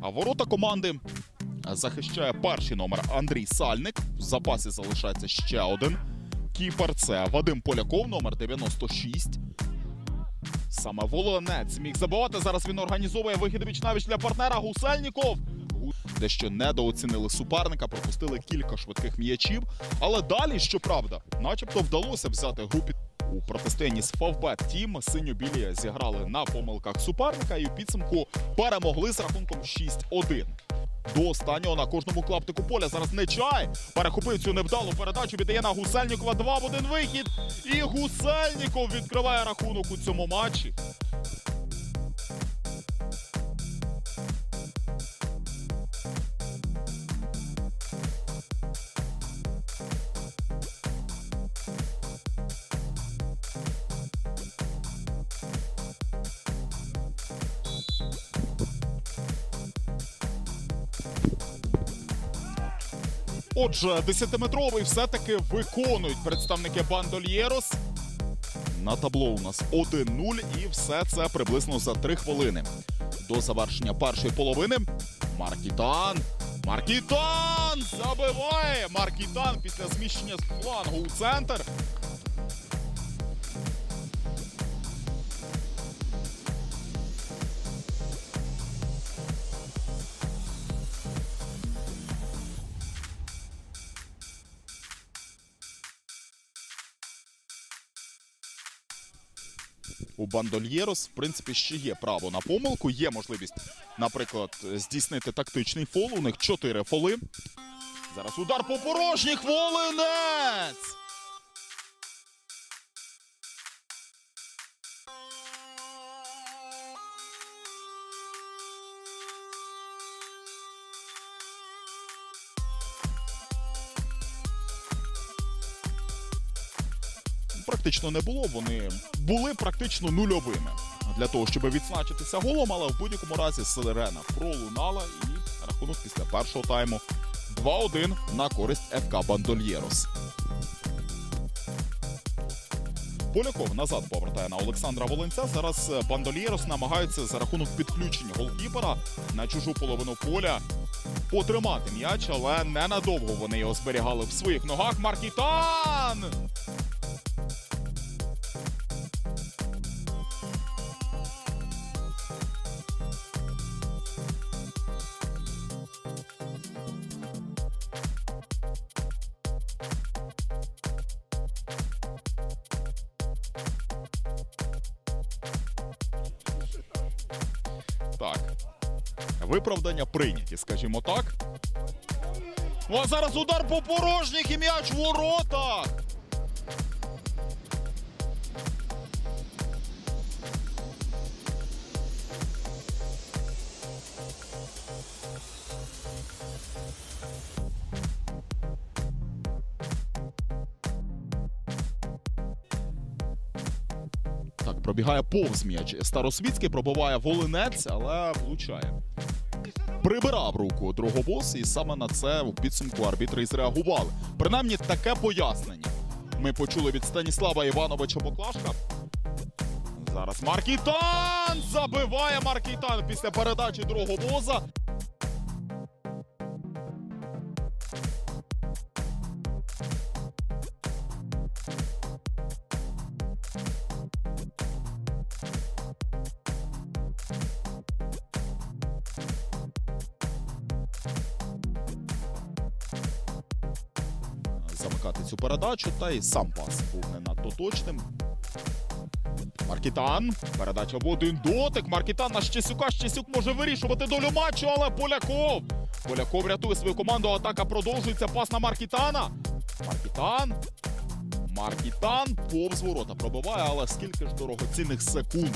А ворота команди захищає перший номер Андрій Сальник. В запасі залишається ще один. Кіпер це Вадим Поляков, номер 96. Саме Волонець зміг забивати. Зараз він організовує вихід віч навіч для партнера Гусельніков. Дещо недооцінили суперника, пропустили кілька швидких м'ячів. Але далі, щоправда, начебто вдалося взяти групі у протистоянні з Фавбет Тім. Синьо-білі зіграли на помилках суперника і у підсумку перемогли з рахунком 6-1. До останнього на кожному клаптику поля. Зараз Нечай перехопив цю невдалу передачу, віддає на Гусельнікова. Два в один вихід. І Гусельніков відкриває рахунок у цьому матчі. Отже, 10-метровий все-таки виконують представники Бандольєрос. На табло у нас 1-0 і все це приблизно за 3 хвилини. До завершення першої половини. Маркітан. Маркітан забиває! Маркітан після зміщення з флангу у центр. У Бандольєрос, в принципі, ще є право на помилку. Є можливість, наприклад, здійснити тактичний фол. У них чотири фоли. Зараз удар по порожніх. Волинець! Практично не було. Вони були практично нульовими для того, щоб відзначитися голом, але в будь-якому разі сирена пролунала і рахунок після першого тайму 2-1 на користь ФК Бандольєрос. Поляков назад повертає на Олександра Волинця. Зараз е, Бандольєрос намагаються за рахунок підключення голкіпера на чужу половину поля потримати м'яч, але ненадовго вони його зберігали в своїх ногах. Маркітан! Так. Виправдання прийняті, скажімо так. Ну а зараз удар по порожніх і м'яч в воротах. Пробігає повз м'яч. Старосвітський пробиває волинець, але влучає. Прибирав руку Дрогобос, і саме на це в підсумку арбітри і зреагували. Принаймні таке пояснення. Ми почули від Станіслава Івановича Поклашка. Зараз Маркітан забиває Маркітан після передачі Дрогобоза. Замикати цю передачу, та й сам пас був не надто точним. Маркітан. Передача в один дотик. Маркітан на Щесюка. Щесюк може вирішувати долю матчу, але Поляков. Поляков рятує свою команду. Атака продовжується. Пас на Маркітана. Маркітан. Маркітан повз ворота пробиває, але скільки ж дорогоцінних секунд.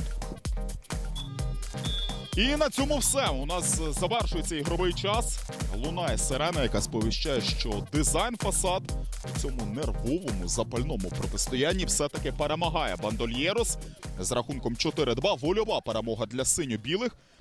І на цьому все. У нас завершується ігровий час. Лунає сирена, яка сповіщає, що дизайн фасад у цьому нервовому запальному протистоянні все-таки перемагає Бандольєрос з рахунком 4-2. Вольова перемога для синьо-білих.